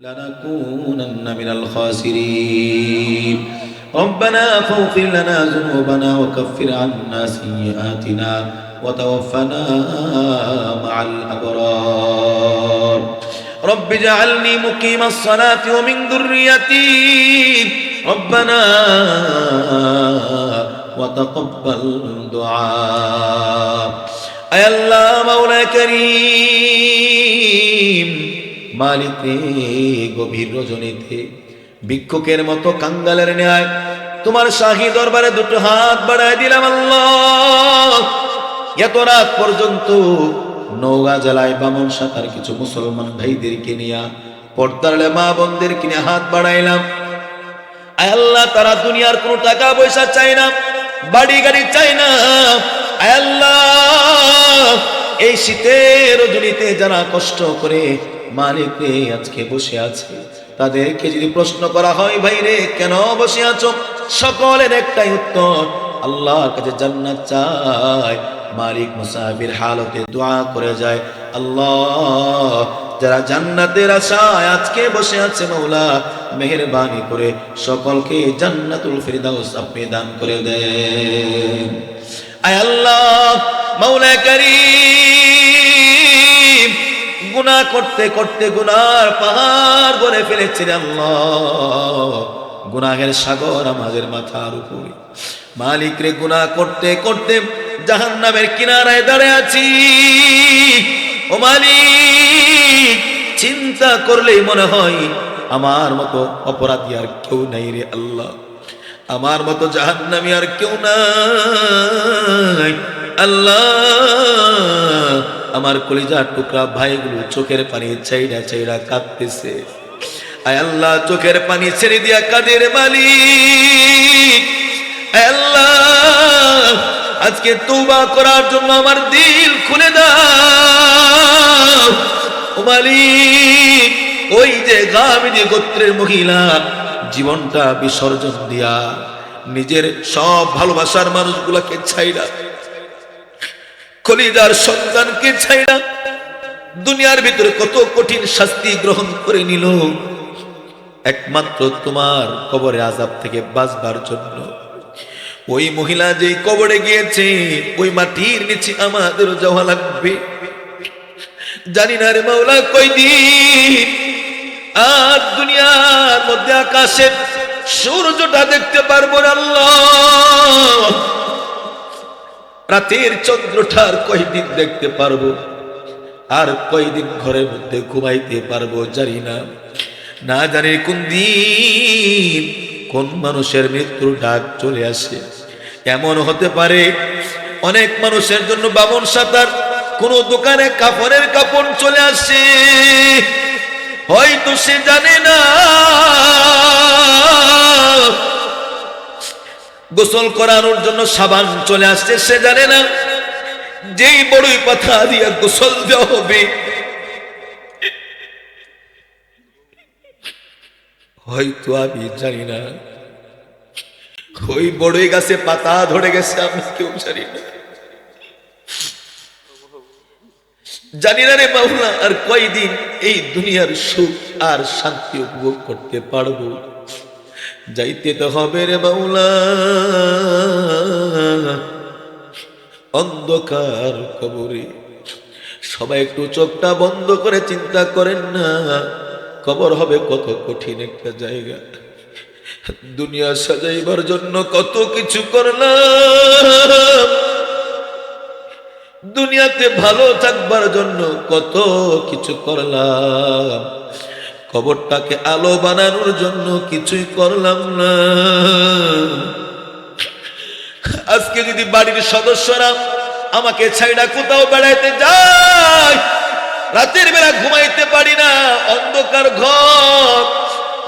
لنكونن من الخاسرين. ربنا فاغفر لنا ذنوبنا وكفر عنا سيئاتنا وتوفنا مع الأبرار. رب اجعلني مقيم الصلاة ومن ذريتي. ربنا وتقبل دعاء. أي الله مولى كريم মালিক গভীর রজনীতে, ভিক্ষুকের মতো কাঙ্গালের ন্যায়, তোমার শাহী দরবারে দুটো হাত বাড়ায় দিলাম আল্লাহ। এত রাত পর্যন্ত নৌগা জেলায় বামন সাঁতার কিছু মুসলমান ভাইদেরকে নিয়ে, পর্দার মা বোনদেরকে কিনে হাত বাড়াইলাম। আল্লাহ, তারা দুনিয়ার কোনো টাকা পয়সা চায় না, বাড়ি গাড়ি চায় না। আল্লাহ, এই শীতের রজনীতে যারা কষ্ট করে মালিক আজকে বসে আছে। তাদেরকে যদি প্রশ্ন করা হয়, ভাই রে, কেন বসে আছো? সকলের একটাই উত্তর, আল্লাহর কাছে জান্নাত চায় মালিক, মুসাফির হালতে দোয়া করে যায়, আল্লাহ, যারা জান্নাতের আশায় আজকে বসে আছে মৌলা মেহরবানি করে সকলকে জান্নাতুল ফিরদাউস আপনি দান করে দেন। আয় আল্লাহ মৌলা করিম! গুনাহ করতে করতে গুনার পাহাড় গড়ে ফেলেছে রে আল্লাহ। গুনাহের সাগর আমাদের মাথার উপরে। মালিক রে, গুনাহ করতে করতে জাহান্নামের কিনারায় দাঁড়িয়ে আছি। ও মালিক, চিন্তা করলেই মনে হয় আমার মতো অপরাধী আর কেউ নাই রে আল্লাহ। আমার মতো জাহান্নামী আর কেউ নাই। আল্লাহ আমার কলিজার টুকরা ভাইগুলো চোখের পানি চাইরা চাইরা কাঁদতেছে। আল্লাহ, চোখের পানি ছেড়ে দিয়া কাদের মালিক? আল্লাহ, আজকে তৌবা করার জন্য আমার দিল খুলে দাও। ও ওই যে গামিনী গোত্রের মহিলা, জীবনটা বিসর্জন দিয়া নিজের সব ভালোবাসার মানুষগুলাকে ছাইরা কলিদার সন্তানকে ছাইরা দুনিয়ার ভিতরে কত কঠিন শাস্তি গ্রহণ করে নিল। একমাত্র তোমার কবরে আজাব থেকে বাঁচবার জন্য। ওই মহিলা যেই কবরে গিয়েছে, ওই মাটির নিচে আমাদের যাওয়া লাগবে। জানি না রে মাওলা কয়দিন, আর দুনিয়ার মধ্যে আকাশের সূর্যটা দেখতে পারব না আল্লাহ। রাতের চন্দ্রটার কয়দিন দেখতে পারব? আর কয়দিন ঘরের মধ্যে ঘুমাইতে পারব জানি না। না জানি কোন দিন কোন মানুষের মৃত্যুর ডাক চলে আসে। এমন হতে পারে অনেক মানুষের জন্য বামন সাঁতার, কোন দোকানে কাপড়ের কাপড় চলে আসে। হয়তো সে জানে না। গোসল করানোর জন্য সাবান চলে আসছে, সে জানে না। যেই বড়ই পাথা দিয়ে গোসল দেওয়া হবে। হয়তো আমি জানি না। ওই বড়ই গাছে পাতা ধরে গেছে, আমি কেউ জানি না। জানি না রে বাবুলা আর কয়দিন এই দুনিয়ার সুখ আর শান্তি উপভোগ করতে পারব? যাইতে তো হবে রে বাউলা অন্ধকার কবরে সবাই একটু চোখটা বন্ধ করে চিন্তা করেন না। কবর হবে কত কঠিন একটা জায়গা। দুনিয়া সাজাইবার জন্য কত কিছু করলাম। দুনিয়াতে ভালো থাকবার জন্য কত কিছু করলাম। কবরটাকে আলো বানানোর জন্য কিছুই করলাম না। আজকে যদি বাড়ির সদস্যরা আমাকে ছাইড়া কোথাও বেড়াইতে যায়, রাতের বেলা ঘুমাইতে পারি না, অন্ধকার ঘর,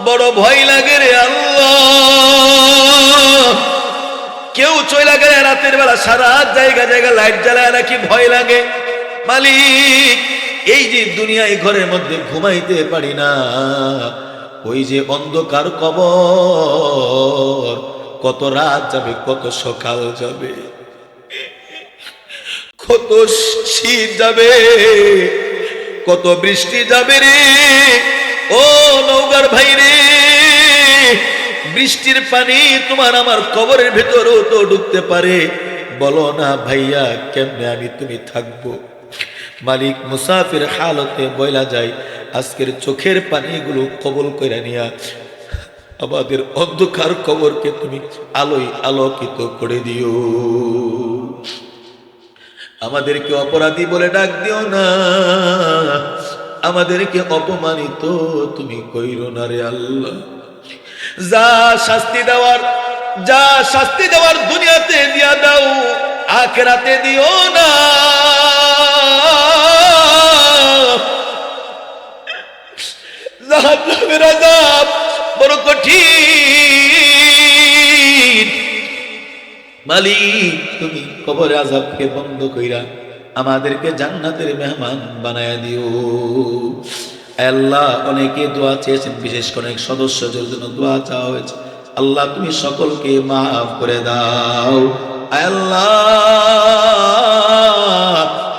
বড় ভয় লাগে রে কেউ চলে গেলে রাতের বেলা সারা জায়গা জায়গা লাইট জ্বালায় নাকি ভয় লাগে। মালিক এই যে দুনিয়ায় ঘরের মধ্যে ঘুমাইতে পারি না, ওই যে অন্ধকার কবর, কত রাত যাবে, কত সকাল যাবে, কত শীত যাবে, কত বৃষ্টি যাবে রে, ও আমার ভাই রে বৃষ্টির পানি তোমার আমার কবরের ভেতরও তো ঢুকতে পারে, বলো না ভাইয়া, কেমনে আমি তুমি থাকব? মালিক মুসাফির হালতে বইলা যায়, আজকের চোখের পানিগুলো কবল করে নিয়া, আমাদের অন্ধকার কবরকে তুমি আলোয় আলোকিত করে দিও। আমাদেরকে অপরাধী বলে ডাক দিও না, আমাদেরকে অপমানিত তুমি কইরো না রে আল্লাহ। যা শাস্তি দেওয়ার, যা শাস্তি দেওয়ার দুনিয়াতে দিয়া দাও, আখেরাতে দিও না। জাহান্নামের আযাব বড় কঠিন। মালিক, তুমি কবরে আজাবকে বন্ধ কইরা আমাদেরকে জান্নাতের মেহমান বানায়া দিও। আল্লাহ, অনেকে দোয়া চেয়েছেন, বিশেষ করে অনেক সদস্যদের জন্য দোয়া চাওয়া হয়েছে। আল্লাহ, তুমি সকলকে মাফ করে দাও। আল্লাহ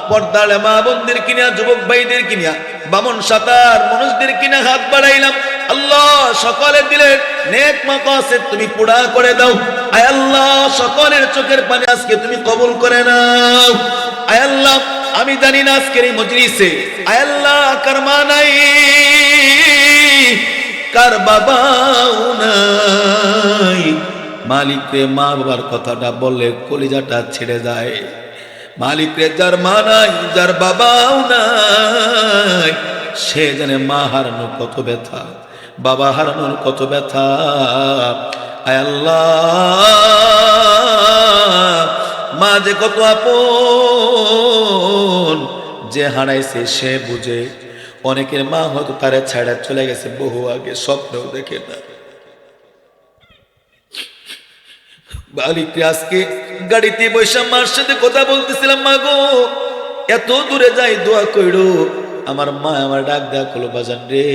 পর্দালে মা বোনদের কিনা যুবক ভাইদের কিনা বামন সাতার, মানুষদের কিনা হাত বাড়াইলাম। আল্লাহ সকলের দিলের নেক মাকাসে তুমি পুরা করে দাও। আয় আল্লাহ, সকলের চোখের পানি আজকে তুমি কবুল করে নাও। আয় আল্লাহ, আমি জানি না আজকের এই মজলিসে। আয় আল্লাহ, কার মা নাই, কার বাবাও নাই। মালিকরে মা বাবার কথাটা বললে কলিজাটা ছেড়ে যায়। মালিকরে যার মা নাই, যার বাবাও নাই, সে জানে মা হারানোর কত ব্যথা, বাবা হারানোর কত ব্যথা। আয় আল্লাহ, মা যে কত আপন, যে হারাইছে সে বুঝে। অনেকের মা হয়তো তারে ছাড়া চলে গেছে, বহু আগে স্বপ্নেও দেখে না। বালিককে আজকে গাড়িতে বৈশা মার সাথে কথা বলতেছিলাম, মা গো। এত দূরে যাই, দোয়া কইরো। আমার মা আমার ডাক দেয়া কলো বাজান রে,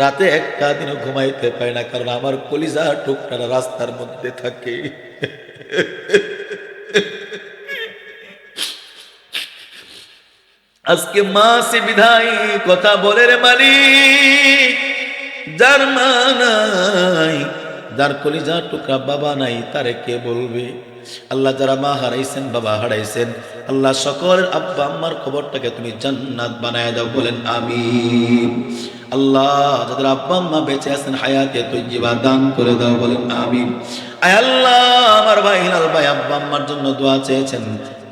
রাতে একটা দিনও ঘুমাইতে পারে না, কারণ আমার কলিজা টুকটারা রাস্তার মধ্যে থাকে। আজকে মা সে বিধাই কথা বলে রে মালিক, যার মা নাই যার কলিজা টুকরা বাবা নাই, তারে কে বলবে? আল্লাহ যারা মা হারাইছেন, বাবা হারাইছেন, আল্লাহ সকলের আব্বা আম্মার খবরটাকে তুমি জান্নাত বানায় দাও, বলেন আমি আল্লাহ, যাদের আব্বা আম্মা বেঁচে আছেন, হায়াতে তুই তৈজিবা দান করে দাও, বলেন আমি আয় আল্লাহ, আমার ভাই হিলাল ভাই আব্বা আম্মার জন্য দোয়া চেয়েছেন।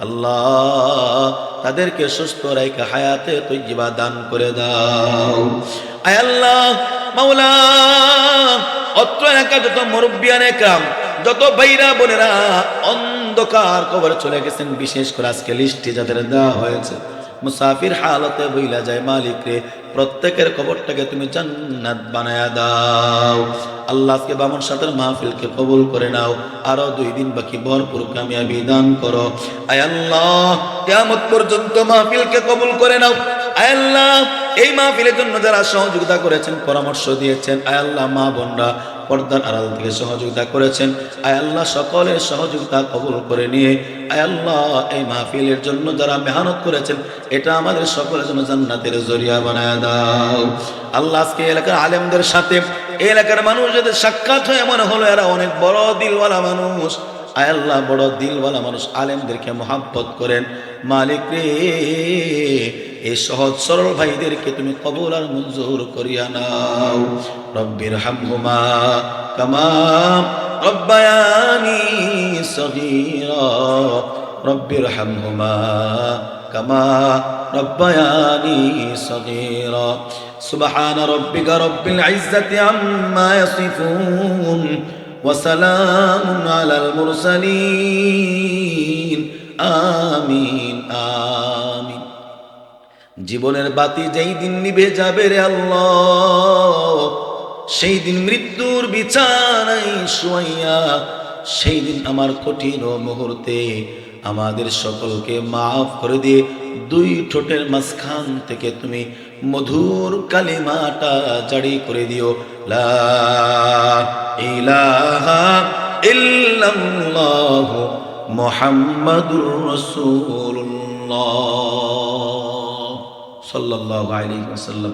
আল্লাহ, তাদেরকে সুস্থ রেখে হায়াতে তুই তৈজিবা দান করে দাও। আয় আল্লাহ, মাওলা অত্র এলাকা যত মুরব্বিয়ান একাম যত ভাইরা বোনেরা অন্ধকার কবরে চলে গেছেন, বিশেষ করে আজকে লিস্টে যাদের দেওয়া হয়েছে। মুসাফির হালতে বইলা যায়, মালিক রে, প্রত্যেকের কবরটাকে তুমি জান্নাত বানায়া দাও। আল্লাহ আজকে বামন সাথের মাহফিলকে কবুল করে নাও আরও দুই দিন বাকি ভরপুর কামিয়াবি দান করো। আয় আল্লাহ, কেয়ামত পর্যন্ত মাহফিলকে কবুল করে নাও। আল্লাহ, এই মাহফিলের জন্য যারা সহযোগিতা করেছেন, পরামর্শ দিয়েছেন, আয় আল্লাহ মা বোনরা পর্দার আড়াল থেকে সহযোগিতা করেছেন, আয় আল্লাহ সকলের সহযোগিতা কবুল করে নিয়ে, আয় আল্লাহ এই মাহফিলের জন্য যারা মেহনত করেছেন, এটা আমাদের সকলের জন্য জান্নাতের জরিয়া বানায় দাও। আল্লাহ আজকে এলাকার আলেমদের সাথে এলাকার মানুষ যাদের সাক্ষাৎ হয়ে মনে হলো এরা অনেক বড় দিলওয়ালা মানুষ। আয় আল্লাহ বড় দিলওয়ালা মানুষ, আলেমদেরকে মহাব্বত করেন, মালিক রে এই সহজ সরল ভাইদেরকে তুমি কবল আর মঞ্জুর করিয়া নাও। রব্বির হামহুমা কামাম রব্বায়ানি সগীরা। রব্বির হামহুমা কামা রব্বায়ানি সগীরা। সুবহান রব্বিকা রব্বিল ইজ্জাতি আম্মা ইয়াসিফুন। ওয়া সালামুন আলাল মুরসালিন। জীবনের বাতি যেই দিন নিভে যাবে রে আল্লাহ, সেই দিন মৃত্যুর বিছানায় শুয়াইয়া, সেই দিন আমার কঠিন মুহূর্তে আমাদের সকলকে মাফ করে দিয়ে দুই ঠোঁটের মাঝখান থেকে তুমি মধুর কালিমাটা জারি করে দিও। লা মুহাম্মাদুর রাসূলুল্লাহ। صلى الله عليه وسلم.